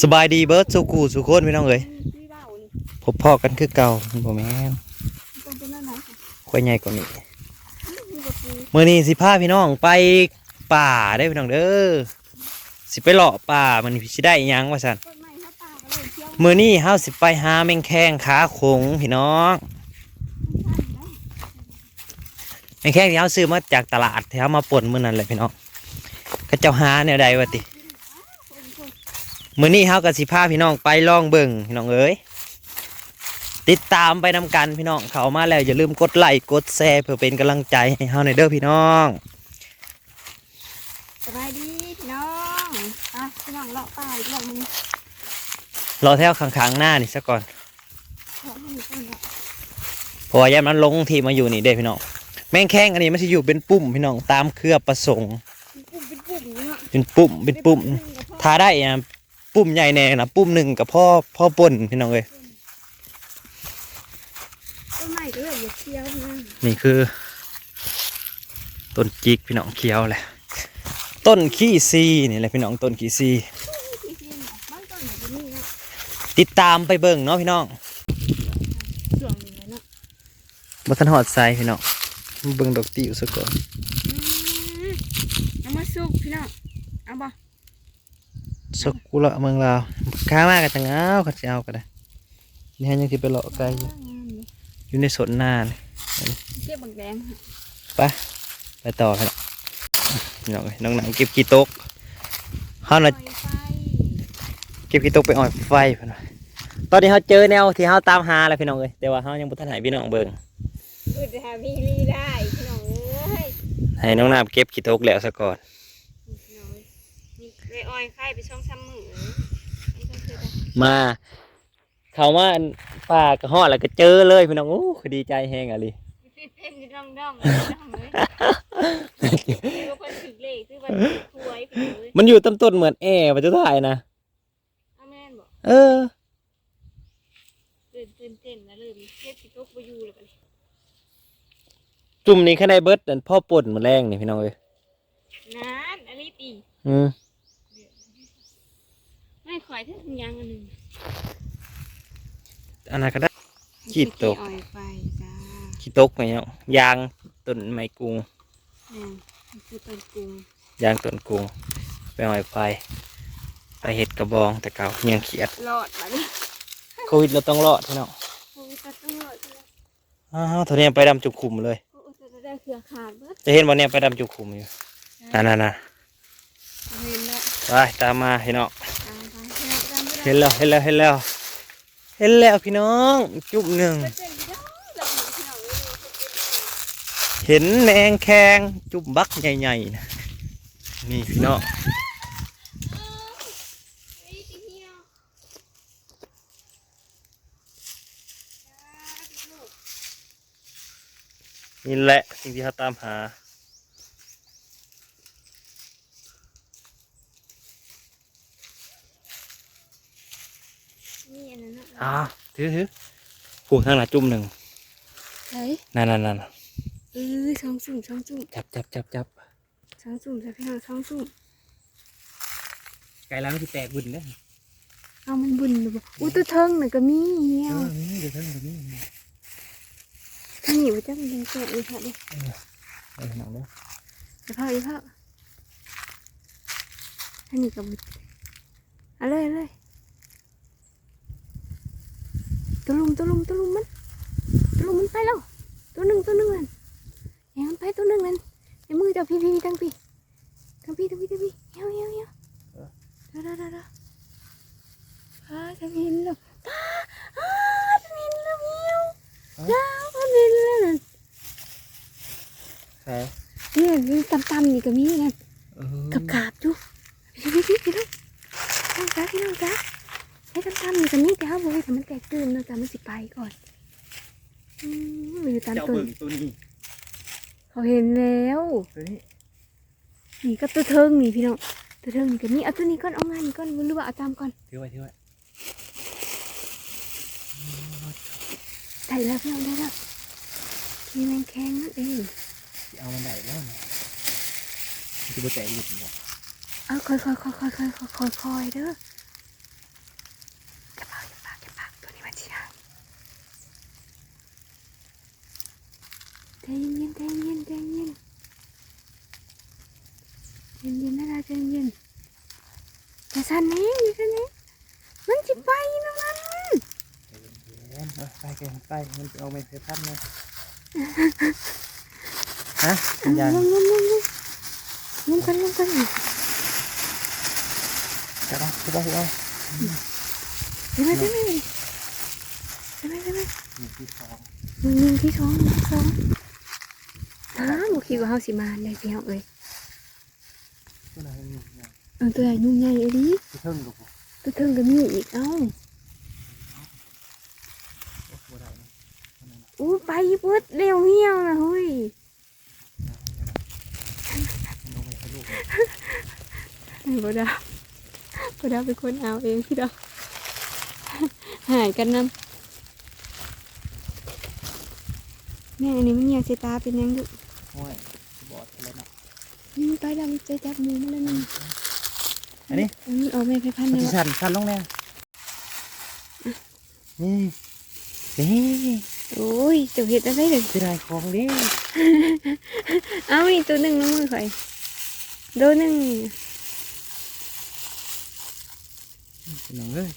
สบายดีเบิร์ดสุกูสุโคนพี่น้องเอ้ยพบพ่อกันคือเก่าบ่แม่นต้องเป็นนั่นไหนค่ะค่อยใหญ่กว่านี้มีกับปูมื้อนี้สิพาพี่น้องไปป่าได้พี่น้องเด้อสิไปเลาะป่ามันสิได้ยังว่าซั่นเมื้อนี้เฮาสิไปหาแมงแข้งขาคงพี่น้องแมงแข้งที่เฮาซื้อมาจากตลาดที่เฮามาป่นมื้อนั้นแหละพี่น้องเขาเจ้าหาแนวใดวะติ มื้อนี้เฮาก็สิพาพี่น้องไปลองเบิ่งพี่น้องเอ้ยติดตามไปนำกันพี่น้องเข้ามาแล้วอย่าลืมกดไลค์กดแชร์เพื่อเป็นกำลังใจให้เฮาหน่อยเด้อพี่น้องสบายดีพี่น้องอะพี่น้องเลาะป่าอีกรอบนึงรอแถวข้างๆหน้านี่ซะก่อนเลาะมันก่อนเนาะเพราะว่ายามนั้นลงที่มาอยู่นี่เด้อพี่น้องแมงแข้งอันนี้มันสิอยู่เป็นปุ่มพี่น้องตามเครือประสงค์เป็นปุ่มเป็นปุ่มเนาะเป็นปุ่มเป็นปุ่มเป็นทาได้อะ ปุ่มใหญ่แน่นะปุ่มหนึ่งกับพ่อพ่อป่นพี่น้องเอ้ยต้นไม้ก็เลยอย่าเที่ยวนะนี่คือ ต้นจิกพี่น้องเขียวแหละต้นขี้ซีนี่แหละพี่น้องต้นขี้ซีที่ที่เนาะบ้านต้นแบบนี้เนาะติดตามไปเบิ่งเนาะพี่น้องส่วนหนึ่งเลยเนาะบัทันหอดใส่พี่น้องเบิ่งดอกติวซะก่อน อืมเอามาสุกพี่น้องเอาบ่ สักกุละเมืองลาวค้ามากกันจังเอาขัดสิเอาก็ได้นี่ฮะยังสิไปเลาะไกลอยู่อยู่ในสวนนานเก็บบักแดงค่ะไปไปต่อพี่น้องพี่น้องเอ้ยน้องหนังเก็บกี่ตกเฮาน่ะปล่อยไฟเก็บขี้ตกไปอ่อนไฟเพิ่นว่าตอนนี้เขาเจอแนวที่เขาตามหาแล้วพี่น้องเอ้ยแต่ว่าเขายังบ่ทันให้พี่น้องเบิ่งอุดหาพี่ลีได้พี่น้องเอ้ยให้น้องน้ำเก็บขี้ตกแล้วซะก่อนพี่น้องนี่ไป อ้อยไข่ไปช่องซ้ำมือไม่ต้องเชื่อได้มาเขามาอันป่ากระหอดแล้วก็เจอเลยพี่น้องโอ้ดีใจแฮงอะลิเต้นๆด้องด้องๆด้องเลยคือว่าคนถึกเลขคือว่าถวยพี่น้องเอ้ยมันอยู่ต้นต้นเหมือนแอร์ว่าจะถ่ายนะเอาแม่นบอกเออตื่นตื่นเต้นแล้วเลยเก็บสิตกบ่อยู่แล้วบัดนี้จุ่มนี้แค่ในเบิร์ดอันพ่อป่นมาแรงนี่พี่น้องเอ้ยนานอันนี้ตีอืม ไม่ข่อยถึงยังอันหนึงอันนั้นก็ได้ ขี้ตกอ้อยไปจ้าขี้ตกไปเนาะยางต้นไม้กรุงแม่นมันคือต้นกรุงยางต้นกรุงไปอ่อยไฟไปเห็ดกระบองแต่เก่ายังเขียดรอดบัดนี้โควิดเราต้องรอดพี่น้องโอ้ยตัดต้องรอดเลยอ้าวตัวนี้ไปดำจุกขุมเลย โอ้ยจะได้เครือขาดเบิดจะเห็นวันนี้ไปดำจุกขุมอยู่นั่นนั่นน่ะเห็นแล้ว ไปตามมาพี่น้อง เห็นแล้วเห็นแล้วเห็นแล้วเห็นแล้วพี่น้องจุ่มหนึ่งเห็นแมงแข้งจุ่มบักใหญ่ๆนะนี่พี่น้องนี่แหละสิ่งที่เขาตามหา นี่อันนั้นนะอ้าวถือถือผูกทางหน้าจุ่มหนึ่งเฮ้ยนั่นนั่นนั่นเออช่องสุ่มช่องสุ่มจับจับจับจับช่องสุ่มจ้ะพี่น้องช่องสุ่มไก่ล้างที่แตกบุญเนี่ยเอามันบุญหรือเปล่าอุ้ยตัวเทิงน่ะก็มีเหี่ยวนี่เดี๋ยวเท่านี้ถ้าหนีว่าจะมันยังแกะเลยค่ะดิไปพี่น้องเด้อเดี๋ยวพ่อเดี๋ยวพ่อถ้าหนีกับบุญเอาเลยเอาเลยตัวลุ มตัวลุมตัวลุมมันตัวลุมมันไปแล้ว ตัวหนึ่งตัวหนึ่งมันเฮ้ยมันไปตัวหนึ่งมันไอ้มือเจ้าพี่พี่ตั้งพี่ตั้งพี่ตั้งพี่ตั้งพี่เหี้ยวเหี้ยวเหี้ยวเด้อเด้อเด้อเด้อป้าจะเห็นแล้วป้าอ้าจะเห็นแล้วเหี้ยวจ้าจะเห็นแล้วนั่นใช่เนี่ยนี่ตำๆนี่ก็มีนะเออกับกาบจุพี่พี่พี่พี่น้องน้องจ้าพี่น้องจ้า ให้ตำๆนี่ก็มีแต่เขาบอกให้ทำมันแตกตื่นเนาะจ้ามันสิไปก่อนอืมมันอยู่ตามเจ้าต้นเบิ่งตัวนี้เขาเห็นแล้ว ตัวนี้นี่ก็ตัวเทิงนี่พี่น้องตัวเทิงนี่ก็มีเอาตัวนี้ก่อนเอางานนี่ก่อนหรือว่าเอาตามก่อนถือไว้ถือไว้ได้แล้วพี่น้องได้แล้วมีแมงแคงนั่นเองสิเอามันได้แล้วนะคือบ่แตกอยู่บ่เอาค่อยๆค่อยๆค่อยๆค่อยๆค่อยๆเด้อ อย่า สั่นแน่อย่าสั่นแน่มันจะไปนะมันไปกันไปมันจะเอาไปเสียพันเลยฮะลงยังลงลงลงลงลงกันลงกันจะได้จะได้เอาเดี๋ยวมาเดี๋ยวมาเดี๋ยวมาเดี๋ยวมาอยู่ที่สองหนึ่งหนึ่งที่สองหนึ่งสองอ้าวบุคิดว่าเฮาสิมาได้พี่เฮาเอ้ยตัวไหนอยู่ เนี่ยเออตัวใหญ่นุ่มใหญ่เอ้ยดิที่เพิ่งกับผมตัวเทิงก็มีอีกเอ้าบัวได้นะอู้ไปเบิดเร็วเหี่ยวนะเฮ้ยลงไปให้ลูกไอ้บ่ดาบ่ดาเป็นคนเอาเองพี่ดอกหายกันนำแม่อันนี้มันเหี่ยวใส่ตาเป็นยังอยู่โอ้ยบอดแล้วนะนี่ไปดำใจจับมือมันแล้วนี่ อันนี้อันนี้เอาแม่ไปพันเลที่ยวะสั่นสั่นลงแน่นี่นี่โอ้ยเจ้าเห็ดอะไรเด้อที่ได้ของดิเอาอีกตัวหนึ่งน้ำมือข่อยโดนหนึ่งหนังเลย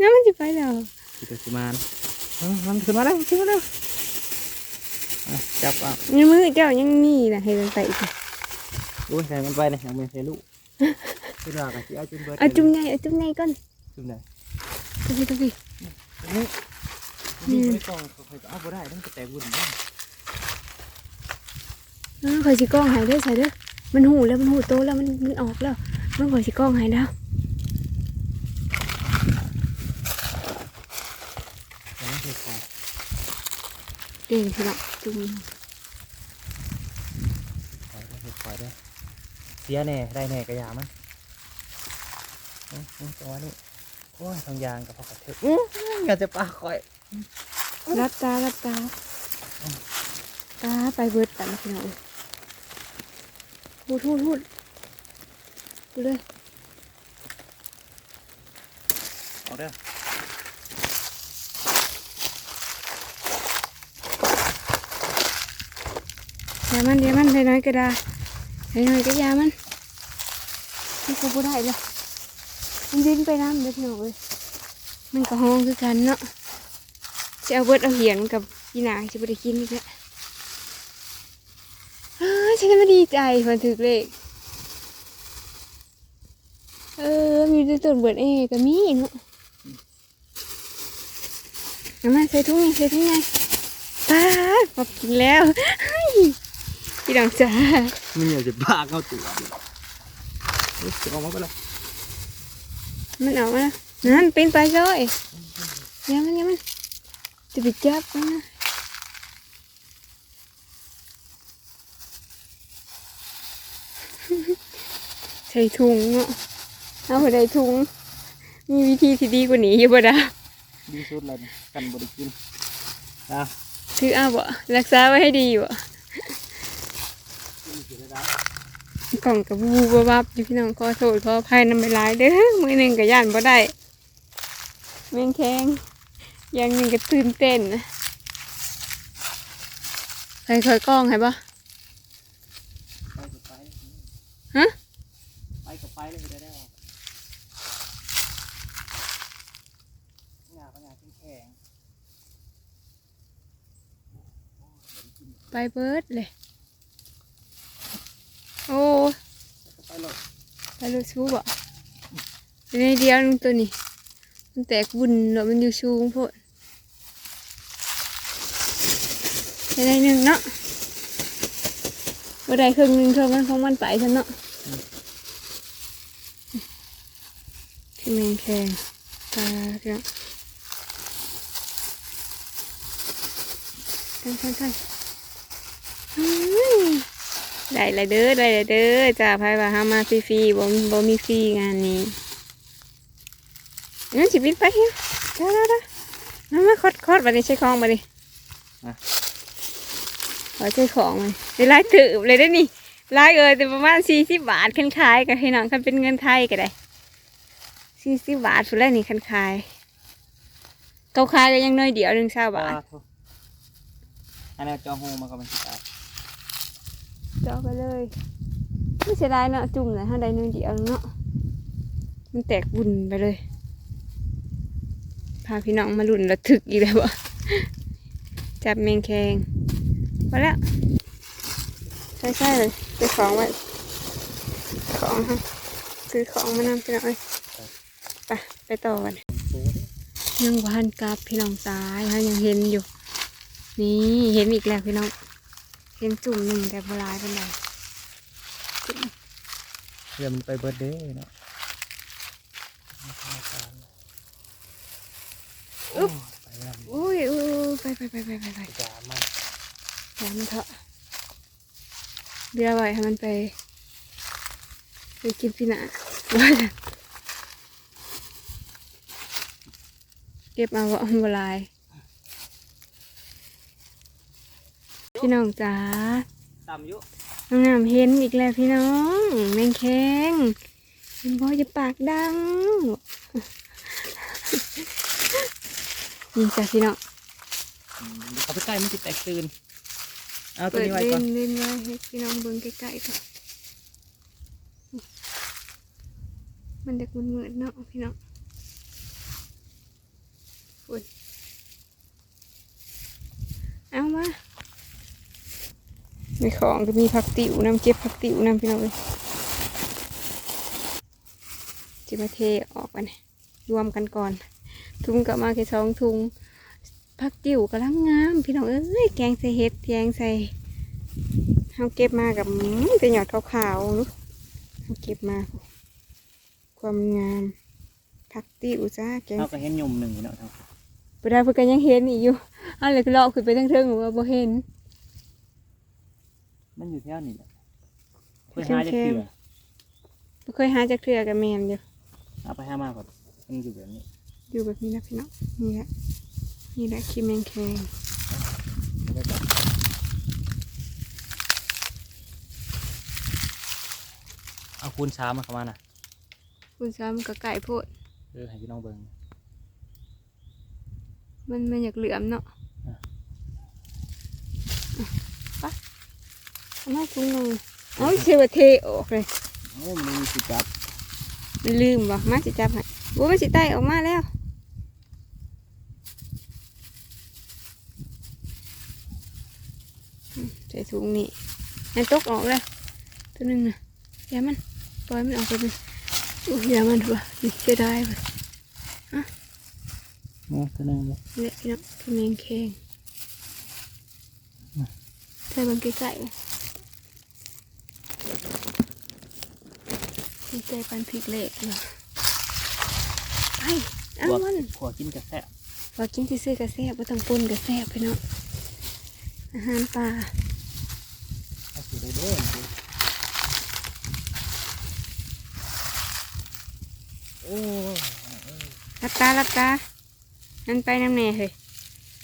น้ำมันจะไปแล้วที่จะสิมานมันขึ้นมาแล้วขึ้นมาแล้วจับอะในมือเจ้ายังมีนะให้มันไปอีกดูใส่มันไปเลยยังไม่ใส่ลูก ที่รากะที่เอาจุ่มเบิร์ดเอาจุ่มไงเอาจุ่มไงก่อนจุ่มไหนตัวพี่ตัวพี่นี่นี่ไม่ต้องใครก็เอาไปได้ สียแน่ได้แน่กระยามันจังหวะนี้โอ้ยทางยางกับพ่อกระเทยอื้ออยากจะปลาคอยรับตารับตาตาไปเบิดกันพี่น้องพูดพูดพูดพูดเลยเอาเด้อยามันเดี๋ยวมันน้อยๆก็ได้ น้ยๆก็ยามันมันก็บ่ได้เลยมันดิ้นไปน้ำเด็ดหน่อยมันก็ห้องคือกันเนาะจะเอาเบิดเอาเหียนกับพี่นางจะไปได้กินอีกแล้วฉันไม่ดีใจมันถึกเลขเออ มีตัวตนเบิดเองก็มีเนาะเอามาใส่ถุงไงใส่ถุงไงตาพอกินแล้วพี่น้องจ้า มันอยากจะปลาเข้าตัวเฮ้ยจะออกมาก็แล้วมันออกมาแล้วนั่นเป็นไปเลยอยังมันอยังมันจะไปจับมันนะใส่ถุงเนาะเอาไปได้ถุง มีวิธีที่ดีกว่านี้อยู่บ่ดาดีสุดเลยกันบริกินอะถือเอาบ่รักษาไว้ให้ดีบ่ กล่องกับบูบวับอยู่พี่น้องขอโทษขออภัยนำไปหลายเด้อมือหนึ่งกับย่านบ่ได้แมงแข็งอย่างหนึ่งก็ตื่นเต้นนะใครเคยกล้องให้บ่ไปกับไปฮะไปกับไปเลยจะได้ออกหน้าปัญญาแข็งไปเบิร์ดเลย โอ้ไปหลดไปรถชูบ่ในเดียวนึงตัวนี้มันแตกวุ่นเนาะมันอยู่สูงโพดในหนึ่งเนาะบ่ได้ครึ่งหนึงเท่ามันของมันไปซะเนาะพี่แมงแขงตาเนาะทันทันทันอื้ ได้เลยเด้อได้เลยเด้อจ้าพายว่าหามาฟรีๆบ่มีบ่มีฟรีงานนี้เอ้ยสิบิดไปเฮ้ยเด้อเด้อเด้อมามาคดคดบัดนี้ใช้ของบัดนี้ขอใช้ของมันได้ไล่ถือเลยได้อนี่ไล่เออแต่ประมาณสี่สิบบาทคันขายกับให้น้องคันเป็นเงินไทยก็ได้สี่สิบบาทพุ่นแหล้วนี่คันขายเขาขายก็ยังน้อยเดียวหนึ่งเช้าปลาบาททุอันนี้จองโฮมาก็เป็นสิบาทเจาะไปเลยไม่เสียดายเนาะจุ่มเลยถ้าได้น้อยเดียวเนาะมันแตกบุ่นไปเลยพาพี่น้องมาลุ่นระทึกอีกแล้ววะจับแมงแคงมาแล้วใช่ใช่เลยไปของไว้ของฮะซื้อของมานำพี่น้องเอ้ยไปไปต่อกันยังวานกลับพี่น้องตายฮะยังเห็นอยู่ นี่เห็นอีกแล้วพี่น้อง เห็นจุ่มหนึ่งแต่พลายเป็นไรเดี๋ยวมันไปเบิร์ดเดย์เนาะอุ๊บไปแล้วอุ้ยอุ้ยไปไปไปไปไปไปจ้ามันอย่ามันเถอะเดี๋ยวไว้ให้มันไป ไปกินพี่หนาว่าจะเก็บมาว่ามันบลาย พี่น้องจ๋าต่ำอยุน้องงามเห็นอีกแล้วพี่น้องแมงแข้งมันบอจะปากดังนี่จ้ะพี่น้องเอาไปใกล้มันจะแตกตื่นเอาตัวเปิดนี้ไว้เล่ก่อนนเล่นไว้ให้พี่น้องเบิ่งใกล้ๆค่ะมันเด็กมันมืดๆเนาะพี่น้องอุ่นเอามา ในของก็มีผักติ๋วน้ำเก็บผักติ๋วน้ำพี่น้องเลยจิมาเทออกกันรวมกันก่อน ทุงกลับมาแค่สองทุงผักติ๋วกำลังงาม พี่น้องเอ้ยแกงใส่เห็ดแกงใส่เขาเก็บมากับอื้อเป็นหยอดขาวๆลูกเขาเก็บมา ความงามผักติ๋วจ้าแกงเอาก็เห็นยมหนึ่งเนาะครับปได้เพื่อนก็ยังเห็นอีกอยู่เอะไรก็เลาะขึ้นไปทั้งเทิงหรือว่าบ่เห็น มันอยู่แถวนี้แหละเข้เพื่อมๆหาจะเกลือบ่เคยหาจากเครือกับแมนอยู่เอาไปหามาก่อนมันอยู่แบบนี้อยู่แบบนี้นะพี่น้องนี่แหละนี่แหละคิมแมงแคงเอาไปก่อนเอาคูณช้ามาเข้ามาน่ะคุณซ้ำกับไก่โพดเออให้พี่น้องเบิ่งมันมันอยากเหลือมเนาะอะอะไป เอามาถุงหนึงเอาเชื่อว่าเทออกเลยโอ้มันมีสิจับมันลืมบ่มาสิจับให้บ่มันสิไตออกมาแล้วอืมใส่ถุงนี่ให้ตกออกเลยตัวหนึงน่ะอย่ามันปล่อยมันออกไปเลยอุ้ยอย่ามันว่ะนี่เสียดายว่ะโอ้ตัวหนึงเลยเละพี่น้องคือแมงแคงใส่มันใกล้ๆเลยนี่ใจปันพริกเละเหรอไปเอาขวมันขวกินกระแทะว่ากินที่ซื้อกระแซบว่าต้องปนกระแซบพี่น้องอาหารป่าเอาสิได้เด้อโอ้รับตารับตานั่นไปน้ำแน่เฮ้ย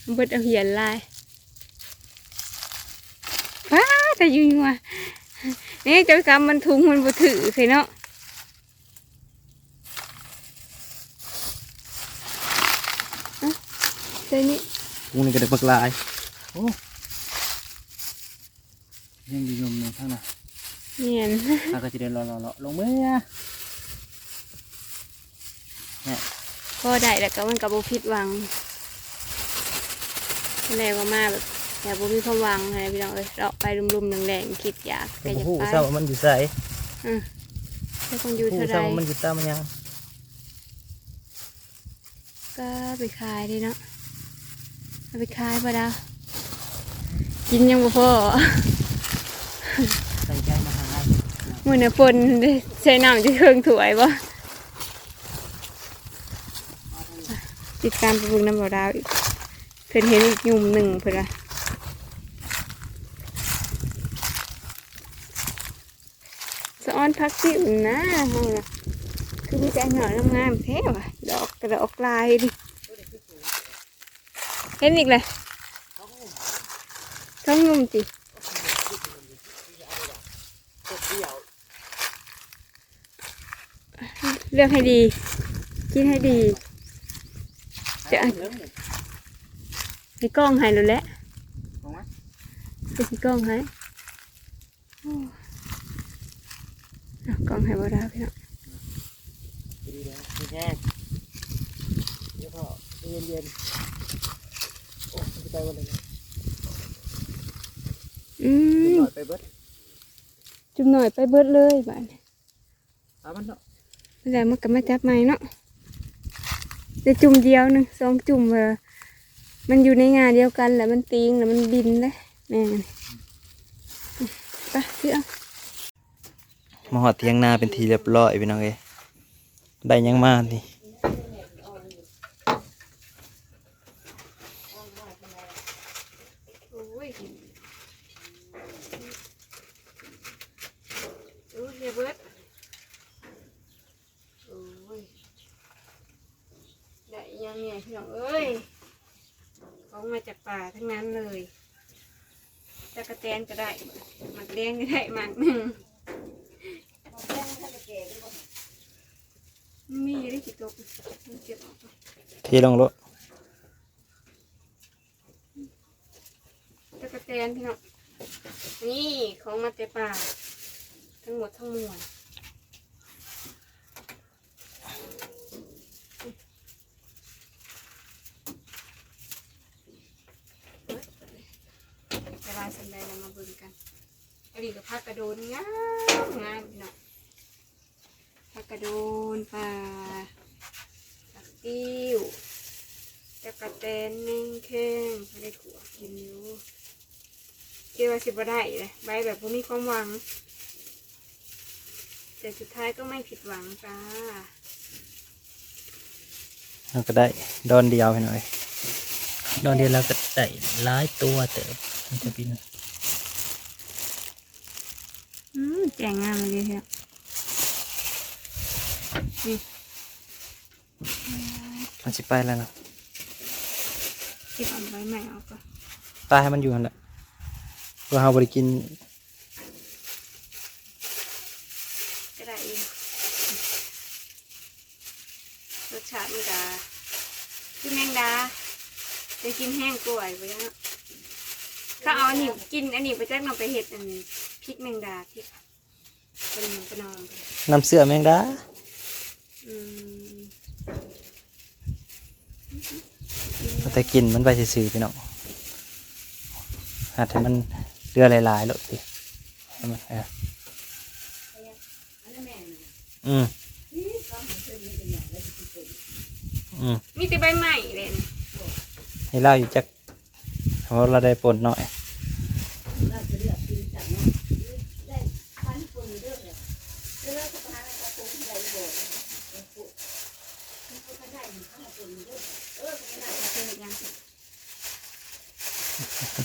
มันเบิดเอาเหียนลายว้าแต่อยุ่งว่ะนี่เจ้ากรรมมันทุงมันบ่ถือเคยเนาะอะ เดี๋ยวนี้กุ้งนี่กระดึกบักลายโอ้ยังอยู่ยมหนึ่งข้างหน้าเนียนถ้าก็จะเดินรอรอรอลงมือพอได้แล้วก็มันกับโบผิดหวังแรงก็มาแบบอย่าโบมีความหวังอะไรพี่น้องเอ้ยเราไปรุมๆแรงๆคิดอยากแต่อยากผู้ไปเศร้ามันอยู่ใส่ถ้าคนอยู่ผู้เท่าเศไรร้ามันอยู่ตามมันยังก็ไปขายดิเนาะ เอาไปขายปะดาวกินยังบ่พอใส่ใจมาหามือเนื้อปนใช้น้ำจะเครื่องถวยบ่ติดตามไปเบุญน้ำบ่อดาวอีกเพิ่นเห็นอีกหยุ่มหนึ่งเพิ่นละสะออนพักติ่มนะห้องน่ะคือมีแต่หน่อยงามๆแท้ว่ะดอกกระดอกลายดิเห็นอีกเลยท้องนุ่มจิเลือกให้ดีกินให้ดีจะให้กล้องให้แล้วแหละจะให้กล้องให้กล้องให้บ่ได้พี่น้องดีแล้วแห้งเดี๋ยวพอเย็นเย็น ไปวันไหนอืมหน่อยไปเบิดจุ่มหน่อยไปเบิดเลยบ้านเอามันเนาะแล้วมันก็มาจับใหม่เนาะแต่จุ่มเดียวหนึงสองจุ่มเออมันอยู่ในงานเดียวกันแหละมันตีงแล้วมันบินเลยแม่งไปเชื่อมาหอดเทียงนาเป็นทีเรียบร้อยพี่น้องเอ้ยได้หยังมาดิโอ้ยโอ้ยเฮียเบิดโอ้ยได้ยังเนี่ยพี่น้องเอ้ยเขามาจากป่าทั้งนั้นเลยตะกะแตนก็ได้หมักแดงก็ได้หมักหนึ่งมีอยู่ได้กี่ตัวมันเก็บออกไปเทลงรถตะกะแตนพี่น้องนี่ของมาแต่ป่าทั้งหมดทั้งมวล จะลายสันใดเรามาเบิ่งกันอันนี้ก็พักกระโดนงามงามพี่น้องพักกระโดนป่าผักติ้วตะกะแตนหนึ่งแข้งไม่ได้ขัวกินอยู่เกี่ยวาสิบได้เลยใบแบบพวกมีความหวัง แต่สุดท้ายก็ไม่ผิดหวังจ้าเราก็ได้ดอนเดียวพี่น้อยดอนเดียวเราก็ได้หลายตัวเต๋อ มันจะบินอืมแจงงามเลยครับนี่มันสิไปแล้วนะเก็บเอาไว้ใหม่เอาก่อนตายให้มันอยู่นั่นแหละเพื่อเราบริกินก็ได้เองรสชาติมันดากินแมงดาจะกินแห้งกล้วยไปแล้ว ถ้าเอาอันนี้กินอันนี้ไปแจ้งนำไปเห็ดอันนี้พริกแมงดาพริกเป็นหมูเป็นนองไปน้ำเสื้อแมงดาอืมเราแต่กินมันไปซื่อๆพี่น้องอาจจะมันเรือหลายๆหรอกสิให้มันเอออืมอืมมีแต่ใบใหม่เลยนะให้เล่าอยู่จัก เพราะเราได้ปนหน่อย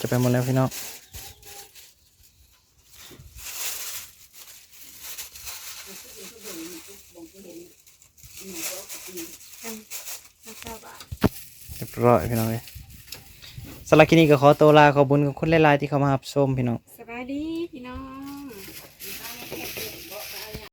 จะไปหมดแล้วพี่น้องเรียบร้อยพี่น้อง สำหรับคลิปนี้ก็ขอตัวลาขอบคุญกับคนหลายๆที่เข้ามารับชมพี่น้อง